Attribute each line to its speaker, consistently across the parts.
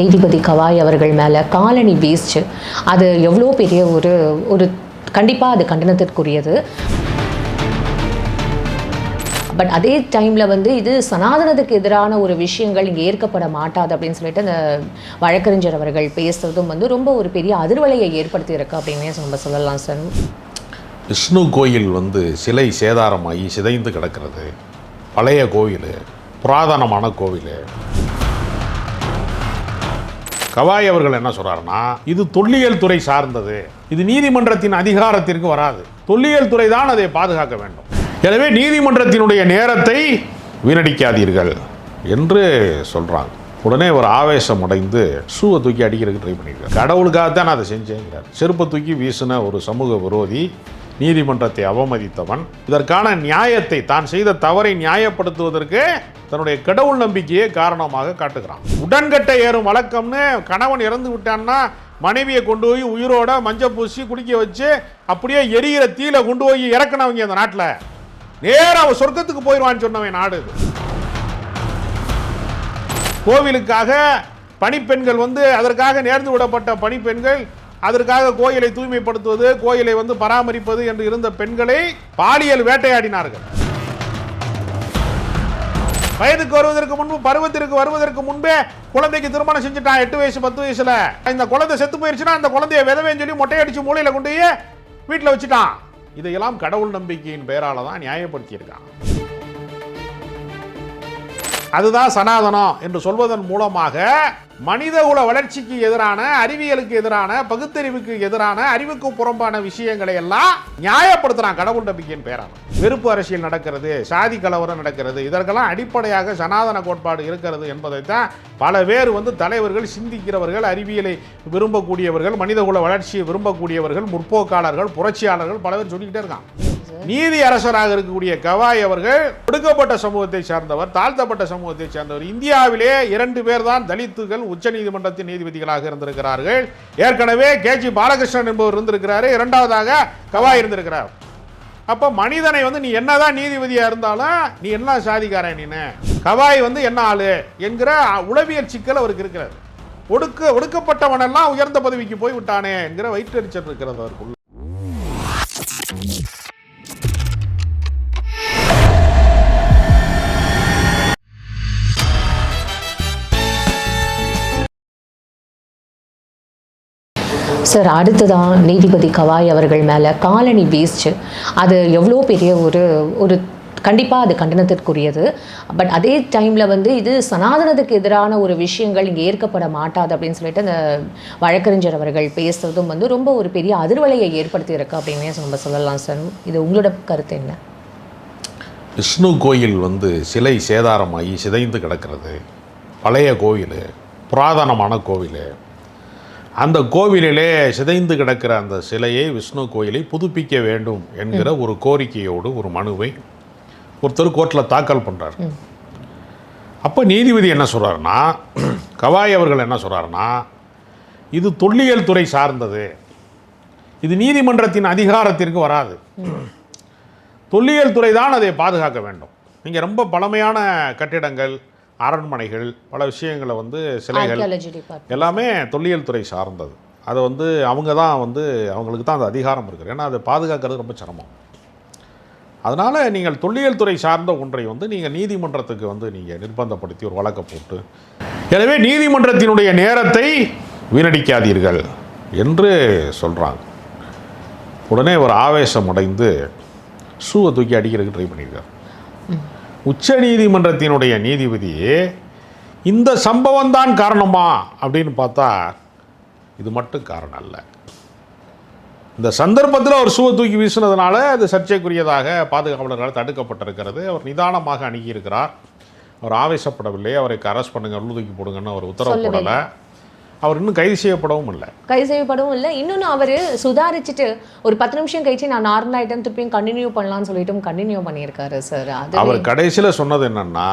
Speaker 1: நீதிபதி கவாய் அவர்கள் மேலே காலனி வீசுச்சு. அது எவ்வளோ பெரிய ஒரு ஒரு கண்டிப்பாக அது கண்டனத்திற்குரியது. பட் அதே டைமில் வந்து இது சனாதனத்துக்கு எதிரான ஒரு விஷயங்கள் இங்கே ஏற்கப்பட மாட்டாது அப்படின்னு சொல்லிட்டு அந்த வழக்கறிஞர் அவர்கள் பேசுறதும் வந்து ரொம்ப ஒரு பெரிய அதிர்வலையை ஏற்படுத்தியிருக்கு அப்படின்னு நம்ம சொல்லலாம் சார்
Speaker 2: விஷ்ணு கோயில் வந்து சிலை சேதாரமாகி சிதைந்து கிடக்கிறது. பழைய கோவில் புராதனமான கோவில். கவாய் அவர்கள் என்ன சொல்றாருன்னா இது தொல்லியல் துறை சார்ந்தது. இது நீதிமன்றத்தின் அதிகாரத்திற்கு வராது. தொல்லியல் துறை தான் அதை பாதுகாக்க வேண்டும். எனவே நீதிமன்றத்தினுடைய நேரத்தை வீணடிக்காதீர்கள் என்று சொல்றாங்க. உடனே ஒரு ஆவேசம் அடைந்து ஷூவை தூக்கி அடிக்கிறதுக்கு ட்ரை பண்ணியிருக்காரு. கடவுளுக்காகத்தான் நான் அதை செஞ்சேங்கிறார். செருப்பை தூக்கி வீசின ஒரு சமூக விரோதி நீதிமன்றத்தை அவமதித்தவன். இதற்கான நியாயத்தை தான் செய்த தவறை நியாயப்படுத்துவதற்கு தன்னுடைய கடவுள் நம்பிக்கையை காரணமாக காட்டுகிறான். உடன்கட்டை ஏறும் வழக்கம்னு கணவன் இறந்து விட்டான்னா மனைவியை கொண்டு போய் உயிரோட மஞ்சள் பூசி குடிக்க வச்சு அப்படியே எரியிற தீல கொண்டு போய் இறக்குனவங்க அந்த நாட்டில். நேராக சொர்க்கத்துக்கு போயிடுவான்னு சொன்னவன் நாடு. கோவிலுக்காக பணிப்பெண்கள் வந்து அதற்காக நேர்ந்து விடப்பட்ட பணிப்பெண்கள் அதற்காக கோயிலை தூய்மைப்படுத்துவது கோயிலை வந்து பராமரிப்பது என்று இருந்த பெண்களை பாலியல் வேட்டையாடினார்கள். வயதுக்கு வருவதற்கு முன்பு பருவத்திற்கு வருவதற்கு முன்பே குழந்தைக்கு திருமணம் செஞ்சுட்டான் எட்டு வயசு பத்து வயசுல. இந்த குழந்தை செத்து போயிருச்சுன்னா அந்த குழந்தைய விதவேன்னு சொல்லி மொட்டையடிச்சு மூலையில கொண்டு போய் வீட்டில் வச்சுட்டான். இதையெல்லாம் கடவுள் நம்பிக்கையின் பெயரால தான் நியாயப்படுத்தியிருக்கான். அதுதான் சனாதனம் என்று சொல்வதன் மூலமாக மனிதகுல வளர்ச்சிக்கு எதிரான அறிவியலுக்கு எதிரான பகுத்தறிவுக்கு எதிரான அறிவுக்கு புறம்பான விஷயங்களை எல்லாம் நியாயப்படுத்துறான் கடவுள் நம்பிக்கையின் பேரான வெறுப்பு அரசியல் நடக்கிறது சாதி கலவரம் நடக்கிறது இதற்கெல்லாம் அடிப்படையாக சனாதன கோட்பாடு இருக்கிறது என்பதைத்தான் பல பேர் வந்து தலைவர்கள் சிந்திக்கிறவர்கள் அறிவியலை விரும்பக்கூடியவர்கள் மனிதகுல வளர்ச்சியை விரும்பக்கூடியவர்கள் முற்போக்காளர்கள் புரட்சியாளர்கள் பல பேர் சொல்லிக்கிட்டே இருக்கான் நீதி அரசராக இருக்கக்கூடிய கவாய் அவர்கள் ஒடுக்கப்பட்ட சமூகத்தை சார்ந்தவர் தாழ்த்தப்பட்ட சமூகத்தை சார்ந்தவர். இந்தியாவிலே இரண்டு பேர் தான் தலித்துகள் உச்சநீதிமன்றத்தின் நீதிபதிகளாக இருந்திருக்கிறார்கள். ஏற்கனவே கே. ஜி. பாலகிருஷ்ணன் என்பவர் இருந்திருக்கிறாரு. இரண்டாவதாக கவாய் இருந்திருக்கிறார். அப்ப மனிதனை வந்து நீ என்னதான் நீதிபதியா இருந்தாலும் நீ என்ன சாதிக்காரன் நீனு? கவாய் வந்து என்ன ஆளு? என்கிற உளவியல் சிக்கல் அவருக்கு இருக்கிறது. ஒடுக்க ஒடுக்கப்பட்டவனெல்லாம் உயர்ந்த பதவிக்கு போய் விட்டானே என்கிற வயிற்றறிச்சல் இருக்கிறது அவருக்குள்ள.
Speaker 1: சார் அடுத்ததான் நீதிபதி கவாய் அவர்கள் மேலே காலனி வீசுச்சு. அது எவ்வளோ பெரிய ஒரு ஒரு கண்டிப்பாக அது கண்டனத்திற்குரியது. பட் அதே டைமில் வந்து இது சனாதனத்துக்கு எதிரான ஒரு விஷயங்கள் இங்கே ஏற்கப்பட மாட்டாது அப்படின்னு சொல்லிட்டு அந்த வழக்கறிஞர் அவர்கள் பேசுறதும் வந்து ரொம்ப ஒரு பெரிய அதிர்வலையை ஏற்படுத்தியிருக்கு அப்படின்னே நம்ம சொல்லலாம் சார். இது உங்களோட கருத்து என்ன?
Speaker 2: விஷ்ணு கோயில் வந்து சிலை சேதாரமாகி சிதைந்து கிடக்கிறது. பழைய கோயில் புராதனமான கோவில். அந்த கோவிலிலே சிதைந்து கிடக்கிற அந்த சிலையை விஷ்ணு கோயிலை புதுப்பிக்க வேண்டும் என்கிற ஒரு கோரிக்கையோடு ஒரு மனுவை ஒருத்தர் கோர்ட்டில் தாக்கல் பண்ணுறார் அப்போ நீதிபதி என்ன சொல்கிறாருன்னா கவாய் அவர்கள் என்ன சொல்கிறாருன்னா இது தொல்லியல் துறை சார்ந்தது. இது நீதிமன்றத்தின் அதிகாரத்திற்கு வராது. தொல்லியல் துறை தான் அதை பாதுகாக்க வேண்டும். நீங்கள் ரொம்ப பழமையான கட்டிடங்கள் அரண்மனைகள் பல விஷயங்களை வந்து சிலைகள் எல்லாமே தொல்லியல் துறை சார்ந்தது. அதை வந்து அவங்க தான் வந்து அவங்களுக்கு தான் அந்த அதிகாரம் இருக்குது. ஏன்னா அதை பாதுகாக்கிறது ரொம்ப சிரமம். அதனால் நீங்கள் தொல்லியல் துறை சார்ந்த ஒன்றை வந்து நீங்கள் நீதிமன்றத்துக்கு வந்து நீங்கள் நிர்பந்தப்படுத்தி ஒரு வழக்கை போட்டு எனவே நீதிமன்றத்தினுடைய நேரத்தை வீணடிக்காதீர்கள் என்று சொல்கிறாங்க உடனே ஒரு ஆவேசம் அடைந்து ஷூவை தூக்கி அடிக்கிறதுக்கு ட்ரை பண்ணியிருக்காரு. உச்ச நீதிமன்றத்தினுடைய நீதிபதி இந்த சம்பவம் தான் காரணமா? அப்படின்னு பார்த்தா இது மட்டும் காரணம் அல்ல. இந்த சந்தர்ப்பத்தில் அவர் ஷூவை தூக்கி வீசினதுனால அது சர்ச்சைக்குரியதாக பாதுகாவலர்களால் தடுக்கப்பட்டிருக்கிறது. அவர் நிதானமாக அணுகியிருக்கிறார். அவர் ஆவேசப்படவில்லை. அவரை அரெஸ்ட் பண்ணுங்க உள்ள தூக்கி போடுங்கன்னு அவர் உத்தரவு போடலை. அவர் இன்னும் கைது செய்யப்படவும் இல்லை.
Speaker 1: கைது செய்யப்படவும் இல்லை. இன்னொன்று அவர் சுதாரிச்சுட்டு ஒரு பத்து நிமிஷம் கழிச்சு நான் நார்மல் ஐட்டம் திருப்பியும் கண்டினியூ பண்ணலாம்னு சொல்லிட்டும் கண்டினியூ பண்ணியிருக்காரு சார் அது
Speaker 2: அவர் கடைசியில் சொன்னது என்னன்னா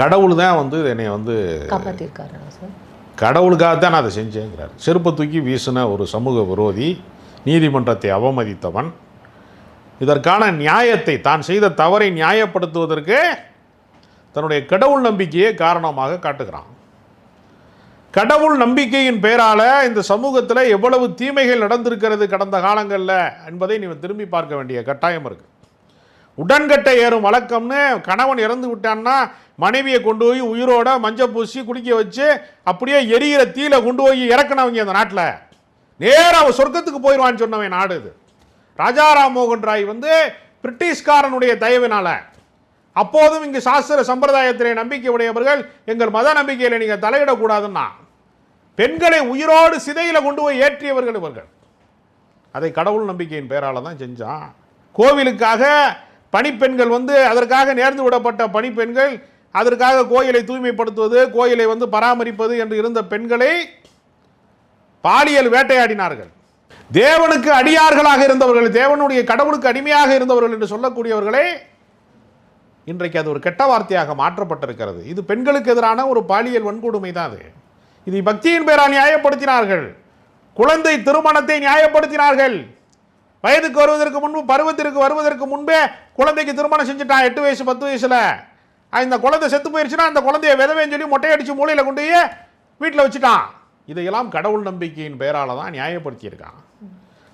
Speaker 2: கடவுள் தான் வந்து என்னை வந்து
Speaker 1: காப்பாற்றிருக்காரு சார்
Speaker 2: கடவுளுக்காகத்தான் நான் அதை செஞ்சேங்கிறார். செருப்பை தூக்கி வீசின ஒரு சமூக விரோதி நீதிமன்றத்தை அவமதித்தவன் இதற்கான நியாயத்தை தான் செய்த தவறை நியாயப்படுத்துவதற்கு தன்னுடைய கடவுள் நம்பிக்கையை காரணமாக காட்டுகிறான். கடவுள் நம்பிக்கையின் பெயரால் இந்த சமூகத்தில் எவ்வளவு தீமைகள் நடந்திருக்கிறது கடந்த காலங்களில் என்பதை நீங்கள் திரும்பி பார்க்க வேண்டிய கட்டாயம் இருக்கு. உடன்கட்டை ஏறும் வழக்கம்னு கணவன் இறந்து விட்டான்னா மனைவியை கொண்டு போய் உயிரோட மஞ்சள் பூசி குடிக்க வச்சு அப்படியே எரியிற தீல கொண்டு போய் இறக்குனவங்க அந்த நாட்டில். நேராக அவன் சொர்க்கத்துக்கு போயிடுவான்னு சொன்னவன் நாடு இது. ராஜா ராம்மோகன் ராய் வந்து பிரிட்டிஷ்காரனுடைய தயவினால அப்போதும் இங்கு சாஸ்திர சம்பிரதாயத்திலே நம்பிக்கை உடையவர்கள் எங்கள் மத நம்பிக்கையில் நீங்கள் தலையிடக்கூடாதுன்னா பெண்களை உயிரோடு சிதையில் கொண்டு போய் ஏற்றியவர்கள் இவர்கள். அதை கடவுள் நம்பிக்கையின் பெயரால் தான் செஞ்சான். கோவிலுக்காக பணிப்பெண்கள் வந்து அதற்காக நேர்ந்து விடப்பட்ட பணிப்பெண்கள் அதற்காக கோயிலை தூய்மைப்படுத்துவது கோயிலை வந்து பராமரிப்பது என்று இருந்த பெண்களை பாலியல் வேட்டையாடினார்கள். தேவனுக்கு அடியார்களாக இருந்தவர்கள் தேவனுடைய கடவுளுக்கு அடிமையாக இருந்தவர்கள் என்று சொல்லக்கூடியவர்களே இன்றைக்கு அது ஒரு கெட்ட வார்த்தையாக மாற்றப்பட்டிருக்கிறது. இது பெண்களுக்கு எதிரான ஒரு பாலியல் வன்கொடுமை தான் அது. இதை பக்தியின் பெயரால் நியாயப்படுத்தினார்கள். குழந்தை திருமணத்தை நியாயப்படுத்தினார்கள். வயதுக்கு வருவதற்கு முன்பு பருவத்திற்கு வருவதற்கு முன்பே குழந்தைக்கு திருமணம் செஞ்சுட்டான் எட்டு வயசு பத்து வயசில். இந்த குழந்தை செத்து போயிடுச்சுன்னா அந்த குழந்தைய விதவேன்னு சொல்லி மொட்டையடிச்சு மூளையில் கொண்டு போய் வீட்டில் வச்சுட்டான். இதையெல்லாம் கடவுள் நம்பிக்கையின் பெயரால் தான் நியாயப்படுத்தியிருக்கான்.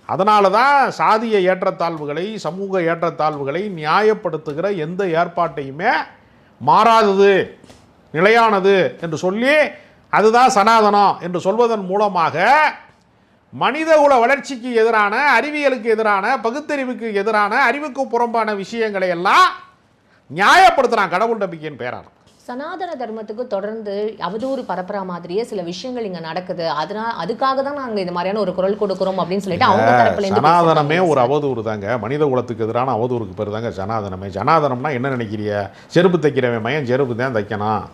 Speaker 2: அதனால தான் சாதிய ஏற்றத்தாழ்வுகளை சமூக ஏற்றத்தாழ்வுகளை நியாயப்படுத்துகிற எந்த ஏற்பாட்டையுமே மாறாதது நிலையானது என்று சொல்லி அதுதான் சனாதனம் என்று சொல்வதன் மூலமாக மனிதகுல வளர்ச்சிக்கு எதிரான அறிவியலுக்கு எதிரான பகுத்தறிவுக்கு எதிரான அறிவுக்கு புறம்பான விஷயங்களை எல்லாம் நியாயப்படுத்துறான் கடவுள் நம்பிக்கையின் பேரால்
Speaker 1: சனாதன தர்மத்துக்கு தொடர்ந்து அவதூறு பரப்புற மாதிரியே சில விஷயங்கள் இங்க நடக்குது. அதனால அதுக்காக தான் நாங்க இந்த மாதிரியான ஒரு குரல் கொடுக்குறோம் அப்படின்னு சொல்லிட்டு அவங்க தரப்புல
Speaker 2: சனாதனமே ஒரு. அவதூறு தாங்க மனித குலத்துக்கு எதிரான அவதூறுக்கு பேர் தாங்க சனாதனமே. சனாதனம்னா என்ன நினைக்கிறிய செருப்பு தைக்கிறவன் மையன் செருப்பு தான் தைக்கணும்.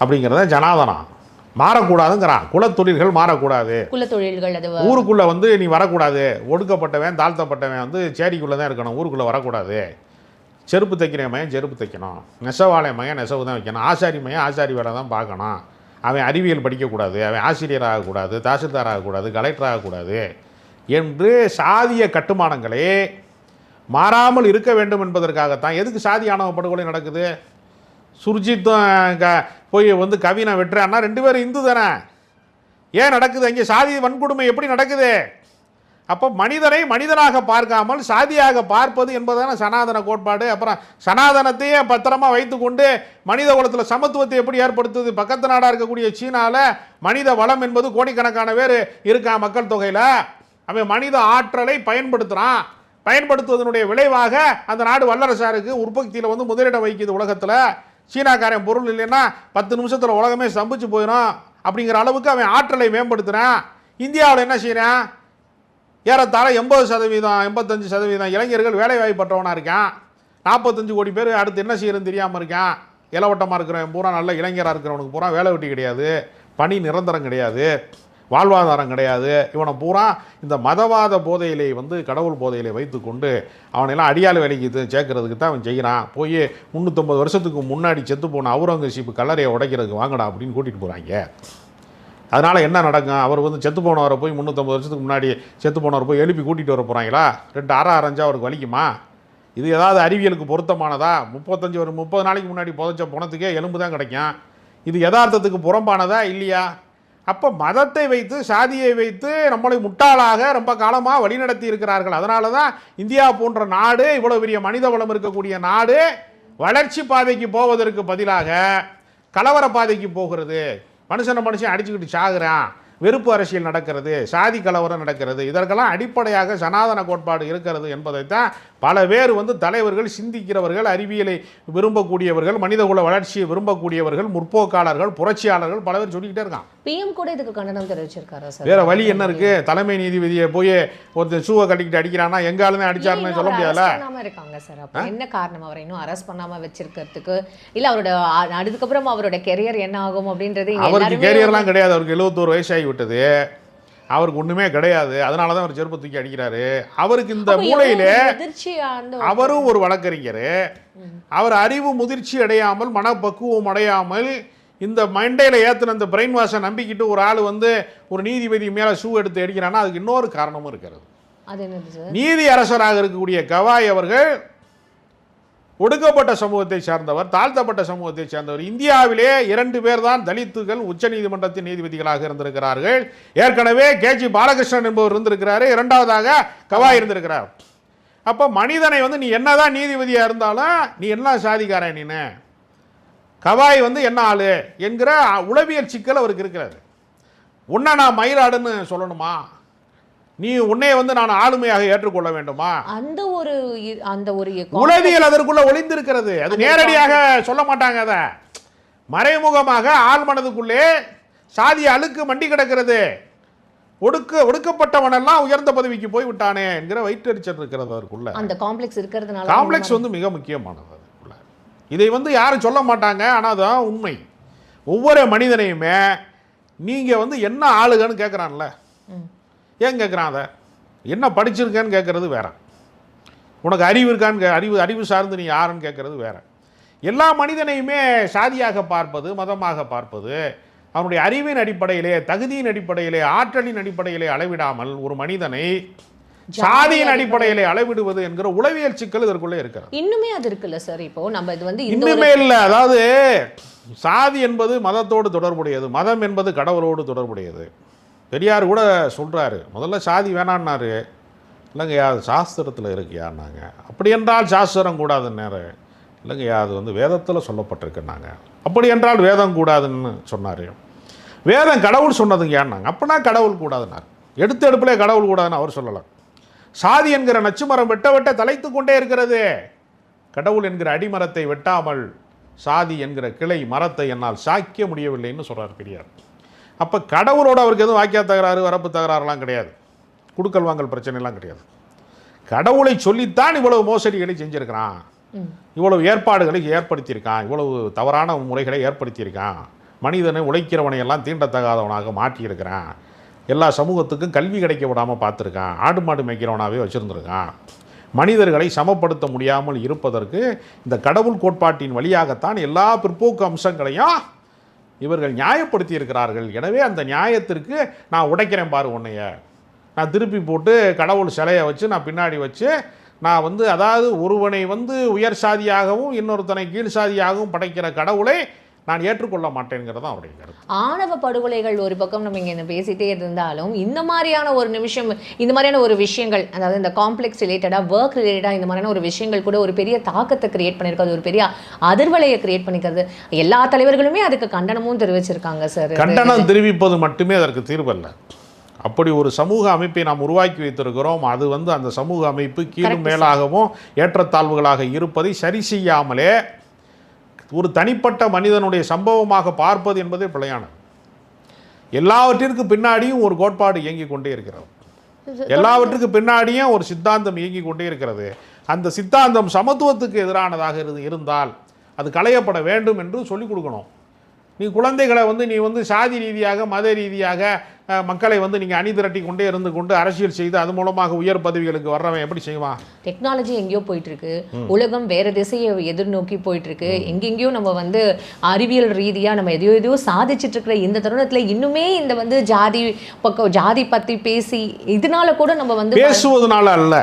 Speaker 2: அப்படிங்கிறத ஜனாதனம் மாறக்கூடாதுங்கிறான். குலத்தொழில்கள் மாறக்கூடாது.
Speaker 1: குலத்தொழில்கள் அது
Speaker 2: ஊருக்குள்ளே வந்து நீ வரக்கூடாது. ஒடுக்கப்பட்டவன் தாழ்த்தப்பட்டவன் வந்து சேரிக்குள்ளே தான் இருக்கணும். ஊருக்குள்ளே வரக்கூடாது. செருப்பு தைக்கிற மையன் செருப்பு தைக்கணும். நெசவாளை மையன் நெசவு தான் வைக்கணும். ஆசாரி மையன் ஆசாரி வேலை தான் பார்க்கணும். அவன் அறிவியல் படிக்கக்கூடாது. அவன் ஆசிரியர் ஆகக்கூடாது. தாசில்தார் ஆகக்கூடாது. கலெக்டர் ஆகக்கூடாது என்று சாதிய கட்டுமானங்களே மாறாமல் இருக்க வேண்டும் என்பதற்காகத்தான். எதுக்கு சாதி ஆணவ படுகொலை நடக்குது? சுர்ஜித்தும் க போய் வந்து கவினை வெட்டுறான்னா ரெண்டு பேரும் இந்து தானே? ஏன் நடக்குது? அங்கே சாதி வன்கொடுமை எப்படி நடக்குது? அப்போ மனிதனை மனிதனாக பார்க்காமல் சாதியாக பார்ப்பது என்பதான சனாதன கோட்பாடு. அப்புறம் சனாதனத்தையே பத்திரமா வைத்துக்கொண்டு மனித குலத்தில் சமத்துவத்தை எப்படி ஏற்படுத்துது? பக்கத்து நாடாக இருக்கக்கூடிய சீனாவில் மனித வளம் என்பது கோடிக்கணக்கான பேர் இருக்கான் மக்கள் தொகையில்? அவன் மனித ஆற்றலை பயன்படுத்துகிறான் பயன்படுத்துவதனுடைய விளைவாக அந்த நாடு வல்லரசாருக்கு உற்பத்தியில் வந்து முதலிடம் வைக்குது உலகத்தில். சீனாக்காரன் பொருள் இல்லைன்னா பத்து நிமிஷத்தில் உலகமே சம்பிச்சு போயிடும் அப்படிங்கிற அளவுக்கு அவன் ஆற்றலை மேம்படுத்துகிறான் இந்தியாவில் என்ன செய்கிறான் ஏறத்தாழ எண்பது சதவீதம் எண்பத்தஞ்சு சதவீதம் இளைஞர்கள் வேலைவாய்ப்பற்றவனாக இருக்கான். நாற்பத்தஞ்சு கோடி பேர் அடுத்து என்ன செய்யறது தெரியாமல் இருக்கான். இலவட்டமாக இருக்கிறவன் பூரா நல்ல இளைஞராக இருக்கிறவனுக்கு பூரா வேலை வெட்டி கிடையாது. பணி நிரந்தரம் கிடையாது. வாழ்வாதாரம் கிடையாது. இவனை பூரா இந்த மதவாத போதையிலே வந்து கடவுள் போதையிலே வைத்துக்கொண்டு அவனெல்லாம் அடியாள் வேலைக்கு இது சேர்க்கறதுக்கு தான் அவன் செய்கிறான். போய் முந்நூற்றம்பது வருஷத்துக்கு முன்னாடி செத்து போன அவுரங்கசீப் கல்லறையை உடைக்கிறதுக்கு வாங்கடா அப்படின்னு கூட்டிகிட்டு போகிறாங்க அதனால் என்ன நடக்கும்? அவர் வந்து செத்து போனவரை போய் முந்நூற்றம்பது வருஷத்துக்கு முன்னாடி செத்து போனவரை போய் எழுப்பி கூட்டிகிட்டு வர போகிறாங்களா ரெண்டு அரை அரைஞ்சா அவருக்கு வலிக்குமா? இது ஏதாவது அறிவியலுக்கு பொருத்தமானதா? முப்பத்தஞ்சு ஒரு முப்பது நாளைக்கு முன்னாடி புதைச்ச பணத்துக்கே எலும்பு தான் கிடைக்கும். இது யதார்த்தத்துக்கு புறம்பானதா? இல்லையா? அப்போ மதத்தை வைத்து சாதியை வைத்து நம்மளை முட்டாளாக ரொம்ப காலமாக வழிநடத்தி இருக்கிறார்கள். அதனால தான் இந்தியா போன்ற நாடு இவ்வளோ பெரிய மனித வளம் இருக்கக்கூடிய நாடு வளர்ச்சி பாதைக்கு போவதற்கு பதிலாக கலவர பாதைக்கு போகிறது. மனுஷனை மனுஷன் அடிச்சுக்கிட்டு சாகுறான். வெறுப்பு அரசியல் நடக்கிறது சாதி கலவரம் நடக்கிறது. இதற்கெல்லாம் அடிப்படையாக சனாதன கோட்பாடு இருக்கிறது என்பதைத்தான் பல பேர் வந்து தலைவர்கள் சிந்திக்கிறவர்கள் அறிவியலை விரும்பக்கூடியவர்கள் மனிதகுல வளர்ச்சியை விரும்பக்கூடியவர்கள் முற்போக்காளர்கள் புரட்சியாளர்கள் பல பேர் சொல்லிக்கிட்டே இருக்கான்.
Speaker 1: பிஎம் கூட இதுக்கு கண்டனம் தெரிவிச்சிருக்காரு சார்?
Speaker 2: வேற வழி என்ன இருக்கு? தலைமை நீதிபதியை போய் ஒருத்தன் ஷூவை கட்டிக்கிட்டு அடிக்கிறான்னா எங்க ஆளுமே அடிச்சாருன்னு சொல்ல முடியாதுல்ல?
Speaker 1: பண்ணாம இருக்காங்க சார். அப்ப என்ன காரணம்? அவரை இன்னும் அரெஸ்ட் பண்ணாம வச்சிருக்கிறதுக்கு? இல்ல அவரோட அதுக்கப்புறம் அவரோட கெரியர் என்ன ஆகும் அப்படின்றது
Speaker 2: அவருக்கு கேரியர்லாம் கிடையாது. அவருக்கு எழுபத்தோரு வயசாகி விட்டது. அவருக்கு ஒண்ணுமே கிடையாது. அதனால தான் அவர் செருப்பு தூக்கி அடிக்கிறாரு. அவருக்கு இந்த மூலையில அவரும் ஒரு வழக்கறிஞர். அவர் அறிவு முதிர்ச்சி அடையாமல் மனப்பக்குவம் அடையாமல் இந்த மண்டையில் ஏற்றின இந்த பிரெயின் வாஷை நம்பிக்கிட்டு ஒரு ஆள் வந்து ஒரு நீதிபதி மேலே ஷூ எடுத்து அடிக்கிறான்னா அதுக்கு இன்னொரு காரணமும் இருக்கிறது. நீதி அரசராக இருக்கக்கூடிய கவாய் அவர்கள் ஒடுக்கப்பட்ட சமூகத்தை சார்ந்தவர் தாழ்த்தப்பட்ட சமூகத்தை சார்ந்தவர். இந்தியாவிலே இரண்டு பேர் தான் தலித்துகள் உச்சநீதிமன்றத்தின் நீதிபதிகளாக இருந்திருக்கிறார்கள். ஏற்கனவே கேஜி பாலகிருஷ்ணன் என்பவர் இருந்திருக்கிறாரு. இரண்டாவதாக கவாய் இருந்திருக்கிறார். அப்போ மனிதனை வந்து நீ என்னதான் நீதிபதியாக இருந்தாலும் நீ என்ன சாதிக்காரன் நீனு? கவாய் வந்து என்ன ஆளு என்கிற உளவியல் சிக்கல் அவருக்கு இருக்கிறது. உன்னை நான் மயிலாடுன்னு சொல்லணுமா? நீ உன்னைய வந்து நான் ஆளுமையாக ஏற்றுக்கொள்ள வேண்டுமா?
Speaker 1: அந்த ஒரு அந்த ஒரு
Speaker 2: உளவியல் அதற்குள்ள ஒளிந்திருக்கிறது. அது நேரடியாக சொல்ல மாட்டாங்க அத. மறைமுகமாக ஆள் மனதுக்குள்ளே சாதி அழுக்கு மண்டி கிடக்கிறது. ஒடுக்க ஒடுக்கப்பட்டவனெல்லாம் உயர்ந்த பதவிக்கு போய் விட்டானே என்கிற வயிற்றெரிச்சல் இருக்கிறது அதற்குள்ள
Speaker 1: அந்த காம்ப்ளெக்ஸ் இருக்கிறதுனால
Speaker 2: காம்ப்ளெக்ஸ் வந்து மிக முக்கியமானது. இதை வந்து யாரும் சொல்ல மாட்டாங்க ஆனால் அதுதான் உண்மை. ஒவ்வொரு மனிதனையுமே நீங்கள் வந்து என்ன ஆளுகன்னு கேட்குறான்ல. ஏன் கேட்குறான் அதை? என்ன படிச்சிருக்கேன்னு கேட்குறது வேற. உனக்கு அறிவு இருக்கான்னு அறிவு அறிவு சார்ந்து நீ யாருன்னு கேட்குறது வேற. எல்லா மனிதனையுமே சாதியாக பார்ப்பது மதமாக பார்ப்பது அவனுடைய அறிவின் அடிப்படையிலே தகுதியின் அடிப்படையிலே ஆற்றலின் அடிப்படையிலே அளவிடாமல் ஒரு மனிதனை சாதியின் அடிப்படையிலே அளவிடுவது என்கிற உளவியல் சிக்கல் இதற்குள்ளே இருக்கிறது.
Speaker 1: இன்னுமே அது இருக்குல்ல சார் இப்போ? நம்ம இது வந்து
Speaker 2: இன்னுமே இல்லை. அதாவது சாதி என்பது மதத்தோடு தொடர்புடையது மதம் என்பது கடவுளோடு தொடர்புடையது. பெரியார் கூட சொல்றாரு முதல்ல சாதி வேணான்னாரு. இல்லைங்கய்யா அது சாஸ்திரத்தில் இருக்குயான்னாங்க. அப்படி என்றால் சாஸ்திரம் கூடாதுன்னாரு இல்லைங்கய்யா அது வந்து வேதத்தில் சொல்லப்பட்டிருக்குன்னாங்க. அப்படி என்றால் வேதம் கூடாதுன்னு சொன்னார். வேதம் கடவுள் சொன்னதுங்கயான்னாங்க. அப்பனா கடவுள் கூடாதுன்னார். எடுத்த எடுப்பிலே கடவுள் கூடாதுன்னு அவர் சொல்லலாம் சாதி என்கிற நச்சுமரம் வெட்ட வெட்ட தலைத்து கொண்டே இருக்கிறது. கடவுள் என்கிற அடிமரத்தை வெட்டாமல் சாதி என்கிற கிளை மரத்தை என்னால் சாய்க்க முடியவில்லைன்னு சொல்கிறார் பெரியார். அப்போ கடவுளோடு அவருக்கு எதுவும் வாக்கிய தகராறு வரப்பு தகராறுலாம் கிடையாது. குடுக்கல் வாங்கல் பிரச்சனைலாம் கிடையாது. கடவுளை சொல்லித்தான் இவ்வளவு மோசடிகளை செஞ்சுருக்கிறான். இவ்வளவு ஏற்பாடுகளை ஏற்படுத்தியிருக்கான். இவ்வளவு தவறான முறைகளை ஏற்படுத்தியிருக்கான். மனிதனை உழைக்கிறவனையெல்லாம் தீண்டத்தகாதவனாக மாற்றியிருக்கிறான். எல்லா சமூகத்துக்கும் கல்வி கிடைக்க விடாமல் பார்த்துருக்கான். ஆடு மாடு மேய்க்கிறவனாகவே வச்சுருந்துருக்கான். மனிதர்களை சமப்படுத்த முடியாமல் இருப்பதற்கு இந்த கடவுள் கோட்பாட்டின் வழியாகத்தான் எல்லா பிற்போக்கு அம்சங்களையும் இவர்கள் நியாயப்படுத்தி இருக்கிறார்கள். எனவே அந்த நியாயத்திற்கு நான் உடைக்கிறேன் பாரு உன்னைய. நான் திருப்பி போட்டு கடவுள் சிலையை வச்சு நான் பின்னாடி வச்சு நான் வந்து அதாவது ஒருவனை வந்து உயர் சாதியாகவும் இன்னொருத்தனை கீழ் சாதியாகவும் படைக்கிற கடவுளை நான் ஏற்றுக்கொள்ள மாட்டேங்கிறது தான் அவருடைய கருத்து.
Speaker 1: ஆணவ படுகொலைகள் ஒரு பக்கம் நம்ம இங்கே பேசிட்டே இருந்தாலும் இந்த மாதிரியான ஒரு நிமிஷம் இந்த மாதிரியான ஒரு விஷயங்கள் அதாவது இந்த காம்ப்ளெக்ஸ் ரிலேட்டடாக ஒர்க் ரிலேட்டடாக இந்த மாதிரியான ஒரு விஷயங்கள் கூட ஒரு பெரிய தாக்கத்தை கிரியேட் பண்ணியிருக்காது ஒரு பெரிய அதிர்வலையை கிரியேட் பண்ணிக்கிறது எல்லா தலைவர்களுமே அதுக்கு கண்டனமும் தெரிவிச்சிருக்காங்க சார்
Speaker 2: கண்டனம் தெரிவிப்பது மட்டுமே அதற்கு தீர்வல்ல. அப்படி ஒரு சமூக அமைப்பை நாம் உருவாக்கி வைத்திருக்கிறோம் அது வந்து அந்த சமூக அமைப்பு கீழும். மேலாகவும் ஏற்றத்தாழ்வுகளாக இருப்பதை சரி செய்யாமலே ஒரு தனிப்பட்ட மனிதனுடைய சம்பவமாக பார்ப்பது என்பதே பிழையானது. எல்லாவற்றிற்கு பின்னாடியும் ஒரு கோட்பாடு இயங்கிக் கொண்டே இருக்கிறது. எல்லாவற்றுக்கு பின்னாடியும் ஒரு சித்தாந்தம் இயங்கிக் கொண்டே இருக்கிறது. அந்த சித்தாந்தம் சமத்துவத்துக்கு எதிரானதாக இரு- இருந்தால் அது களையப்பட வேண்டும் என்று சொல்லிக் கொடுக்கணும். நீ குழந்தைகளை வந்து நீ வந்து சாதி ரீதியாக மத ரீதியாக மக்களை வந்து நீங்கள் அணி திரட்டி கொண்டே இருந்து கொண்டு அரசியல் செய்து அது மூலமாக உயர் பதவிகளுக்கு வர்றவன் எப்படி செய்வான்?
Speaker 1: டெக்னாலஜி எங்கேயோ போயிட்டு இருக்கு உலகம் வேற திசையை எதிர்நோக்கி போயிட்டு இருக்கு எங்கெங்கேயோ நம்ம வந்து அறிவியல் ரீதியா நம்ம எதையோ எதையோ சாதிச்சிட்டு இருக்கிற இந்த தருணத்துல இன்னுமே இந்த வந்து ஜாதி பக்கம் ஜாதி பத்தி பேசி இதனால கூட நம்ம வந்து
Speaker 2: பேசுவதனால அல்ல.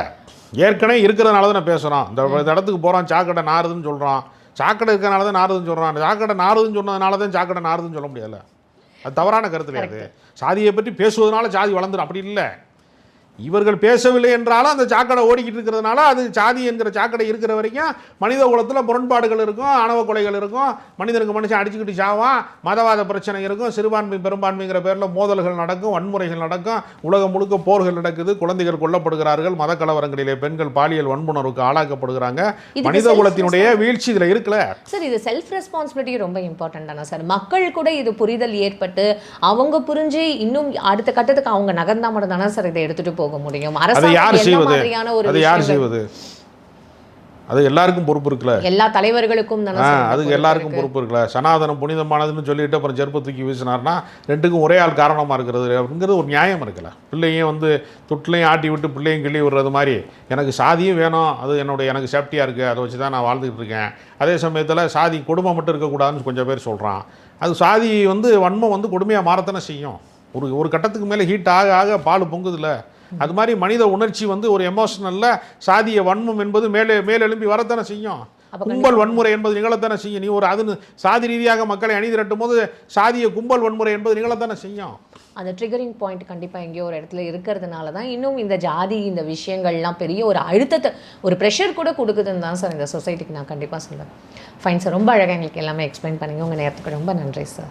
Speaker 2: ஏற்கனவே இருக்கிறதுனால தான் பேசுகிறோம் இந்த இடத்துக்கு போகிறோம் சாக்கடை நாறுதுன்னு சொல்கிறோம் சாக்கடை இருக்கிறனால தான் நாறுதுன்னு சொல்கிறான் சாக்கடை நாறுதுன்னு சொன்னதுனால தான் சாக்கடை நாறுதுன்னு சொல்ல முடியல அது தவறான கருத்து கிடையாது. சாதியை பற்றி பேசுவதனால சாதி வளர்ந்துடும் அப்படி இல்லை. இவர்கள் பேசவில்லை என்றாலும் அந்த சாக்கடை ஓடிக்கிட்டு இருக்கிறதுனால அது சாதி என்கிற சாக்கடை இருக்கிற வரைக்கும் மனித குலத்தில் முரண்பாடுகள் இருக்கும் ஆணவ கொலைகள் இருக்கும் மனிதனுக்கு மனுஷன் அடிச்சுக்கிட்டு சாவான் மதவாத பிரச்சனை இருக்கும் சிறுபான்மை பெரும்பான்மைங்கிற பேரில் மோதல்கள் நடக்கும் வன்முறைகள் நடக்கும் உலகம் முழுக்க போர்கள் நடக்குது குழந்தைகள் கொல்லப்படுகிறார்கள் மத கலவரங்களிலே பெண்கள் பாலியல் வன்புணர்வுக்கு ஆளாக்கப்படுகிறாங்க மனித குலத்தினுடைய வீழ்ச்சி இதில் இருக்குல்ல
Speaker 1: சார் இது செல்ஃப் ரெஸ்பான்சிபிலிட்டி ரொம்ப இம்பார்ட்டன்ட் தானே சார். மக்கள் கூட இது புரிதல் ஏற்பட்டு அவங்க புரிஞ்சு இன்னும் அடுத்த கட்டத்துக்கு அவங்க நகர்ந்தா மட்டும் தானே சார் இதை எடுத்துட்டு போக முடியும். அரசாங்கம்
Speaker 2: அதை யார் செய்வது? அது எல்லாருக்கும் பொறுப்பு இருக்குல்ல?
Speaker 1: எல்லா தலைவர்களுக்கும்
Speaker 2: அதுக்கு எல்லாருக்கும். பொறுப்பு இருக்குல்ல? சனாதனம் புனிதமானதுன்னு சொல்லிட்டு அப்புறம் செருப்பு தூக்கி வீசினார்னா ரெண்டுக்கும் ஒரே ஆள் காரணமாக இருக்கிறது அப்படிங்கிறது ஒரு நியாயம் இருக்குல்ல? பிள்ளையும் வந்து தொட்டிலையும் ஆட்டி விட்டு பிள்ளையும் கிள்ளி விடுறது மாதிரி எனக்கு சாதியும் வேணும். அது என்னுடைய எனக்கு சேஃப்டியாக இருக்குது அதை வச்சு தான் நான் வாழ்ந்துக்கிட்டு இருக்கேன். அதே சமயத்தில் சாதி கொடுமை மட்டும் இருக்கக்கூடாதுன்னு கொஞ்சம் பேர் சொல்கிறான் அது சாதி வந்து வன்மம் வந்து கொடுமையாக மாறத்தானே செய்யும். ஒரு ஒரு கட்டத்துக்கு மேலே ஹீட் ஆக ஆக பால் பொங்குதுல்ல? அது மாதிரி மனித உணர்ச்சி வந்து ஒரு எமோஷனலில் சாதிய வன்மம் என்பது மேலே மேலெழும்பி வரத்தானே செய்யும். கும்பல் வன்முறை என்பது நிகழத்தானே செய்யும். நீ ஒரு அது சாதி ரீதியாக மக்களை அணி திரட்டும் போது சாதிய கும்பல் வன்முறை என்பது நிகழத்தானே செய்யும்.
Speaker 1: அந்த ட்ரிகரிங் பாயிண்ட் கண்டிப்பாக எங்கேயோ ஒரு இடத்துல இருக்கிறதுனால தான் இன்னும் இந்த ஜாதி இந்த விஷயங்கள்லாம் பெரிய ஒரு அழுத்தத்தை ஒரு ப்ரெஷர் கூட கொடுக்குதுன்னு தான் சார் இந்த சொசைட்டிக்கு நான் கண்டிப்பாக சொல்லுவேன். ஃபைன் சார் ரொம்ப அழகாக எங்களுக்கு எல்லாமே எக்ஸ்பிளைன் பண்ணீங்க. உங்கள் நேரத்துக்கு ரொம்ப நன்றி சார்